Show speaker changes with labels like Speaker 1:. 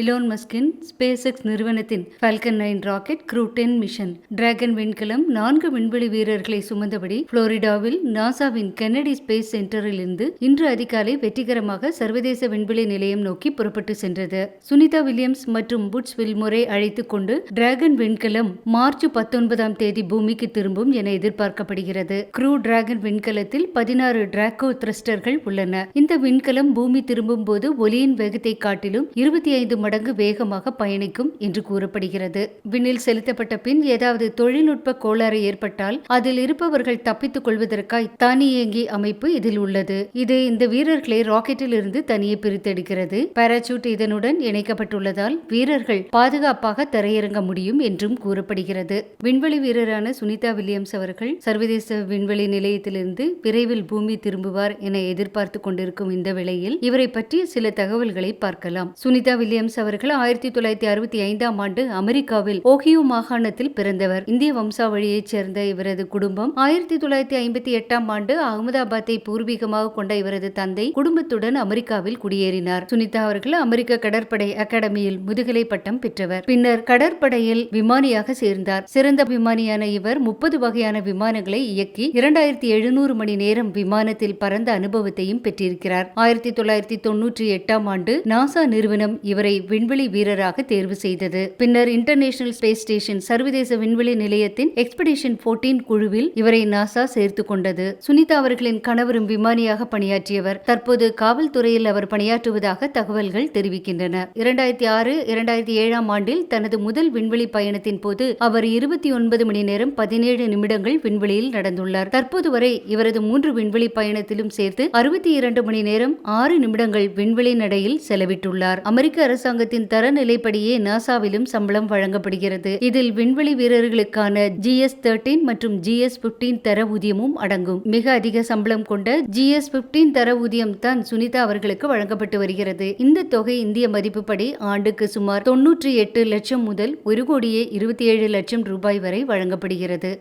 Speaker 1: Elon மஸ்கின் space X நிறுவனத்தின் Falcon nine rocket crew ten mission. Dragon விண்கலம் நான்கு விண்வெளி வீரர்களை சுமந்தபடி புளோரிடாவில் நாசாவின் கென்னடி ஸ்பேஸ் சென்டரில் இருந்து இன்று அதிகாலை வெற்றிகரமாக சர்வதேச விண்வெளி நிலையம் நோக்கி புறப்பட்டு சென்றது. சுனிதா வில்லியம்ஸ் மற்றும் புட்ஸ் வில்முறை அழைத்துக் கொண்டு டிராகன் விண்கலம் மார்ச் பத்தொன்பதாம் தேதி பூமிக்கு திரும்பும் என எதிர்பார்க்கப்படுகிறது. க்ரூ டிராகன் விண்கலத்தில் பதினாறு டிராகோ த்ரஸ்டர்கள் உள்ளன. இந்த விண்கலம் பூமி திரும்பும் போது ஒலியின் வேகத்தை காட்டிலும் இருபத்தி ஐந்து மடங்கு வேகமாக பயணிக்கும் என்று கூறப்படுகிறது. விண்ணில் செலுத்தப்பட்ட பின் ஏதாவது தொழில்நுட்ப கோளாறு ஏற்பட்டால் அதில் இருப்பவர்கள் தப்பித்துக் கொள்வதற்காய் தானியங்கி அமைப்பு இதில் உள்ளது. இது இந்த வீரர்களை ராக்கெட்டில் இருந்து தனியே பிரித்தெடுக்கிறது. பாராசூட் இதனுடன் இணைக்கப்பட்டுள்ளதால் வீரர்கள் பாதுகாப்பாக தரையிறங்க முடியும் என்றும் கூறப்படுகிறது. விண்வெளி வீரரான சுனிதா வில்லியம்ஸ் அவர்கள் சர்வதேச விண்வெளி நிலையத்திலிருந்து விரைவில் பூமி திரும்புவார் என எதிர்பார்த்து கொண்டிருக்கும் இந்த வேளையில் இவரை பற்றிய சில தகவல்களை பார்க்கலாம். சுனிதா வில்லியம்ஸ் அவர்கள் ஆயிரத்தி தொள்ளாயிரத்தி அறுபத்தி ஐந்தாம் ஆண்டு அமெரிக்காவில் ஓஹியோ மாகாணத்தில் பிறந்தவர். இந்திய வம்சாவளியைச் சேர்ந்த இவரது குடும்பம் ஆயிரத்தி தொள்ளாயிரத்தி ஐம்பத்தி எட்டாம் ஆண்டு அகமதாபாத்தை பூர்வீகமாக கொண்ட இவரது தந்தை குடும்பத்துடன் அமெரிக்காவில் குடியேறினார். சுனிதா அவர்கள் அமெரிக்க கடற்படை அகாடமியில் முதுகலை பட்டம் பெற்றவர். பின்னர் கடற்படையில் விமானியாக சேர்ந்தார். சிறந்த விமானியான இவர் முப்பது வகையான விமானங்களை இயக்கி இரண்டாயிரத்தி எழுநூறு மணி நேரம் விமானத்தில் பறந்த அனுபவத்தையும் பெற்றிருக்கிறார். ஆயிரத்தி தொள்ளாயிரத்தி தொன்னூற்றி எட்டாம் ஆண்டு நாசா நிறுவனம் இவரை விண்வெளி வீரராக தேர்வு செய்தது. பின்னர் இன்டர்நேஷனல் ஸ்பேஸ் ஸ்டேஷன் சர்வதேச விண்வெளி நிலையத்தின் எக்ஸ்பெடிஷன் 14 குழுவில் இவரை நாசா சேர்த்து கொண்டது. சுனிதா அவர்களின் கணவரும் விமானியாக பணியாற்றியவர். தற்போது காவல்துறையில் அவர் பணியாற்றுவதாக தகவல்கள் தெரிவிக்கின்றன. இரண்டாயிரத்தி ஆறு இரண்டாயிரத்தி ஏழாம் ஆண்டில் தனது முதல் விண்வெளி பயணத்தின் போது அவர் இருபத்தி ஒன்பது மணி நேரம் பதினேழு நிமிடங்கள் விண்வெளியில் நடந்துள்ளார். தற்போது வரை இவரது மூன்று விண்வெளி பயணத்திலும் சேர்த்து அறுபத்தி இரண்டு மணி நேரம் ஆறு நிமிடங்கள் விண்வெளி நடையில் செலவிட்டுள்ளார். அமெரிக்க அரசு அரசாங்கத்தின் தரநிலைப்படியே நாசாவிலும் சம்பளம் வழங்கப்படுகிறது. இதில் விண்வெளி வீரர்களுக்கான ஜிஎஸ் தேர்ட்டீன் மற்றும் ஜிஎஸ் பிப்டீன் தர ஊதியமும் அடங்கும். மிக அதிக சம்பளம் கொண்ட ஜிஎஸ் பிப்டீன் தர ஊதியம் தான் சுனிதா அவர்களுக்கு வழங்கப்பட்டு வருகிறது. இந்த தொகை இந்திய மதிப்புப்படி ஆண்டுக்கு சுமார் தொன்னூற்றி எட்டு லட்சம் முதல் ஒரு கோடியே இருபத்தி ஏழு லட்சம் ரூபாய் வரை வழங்கப்படுகிறது.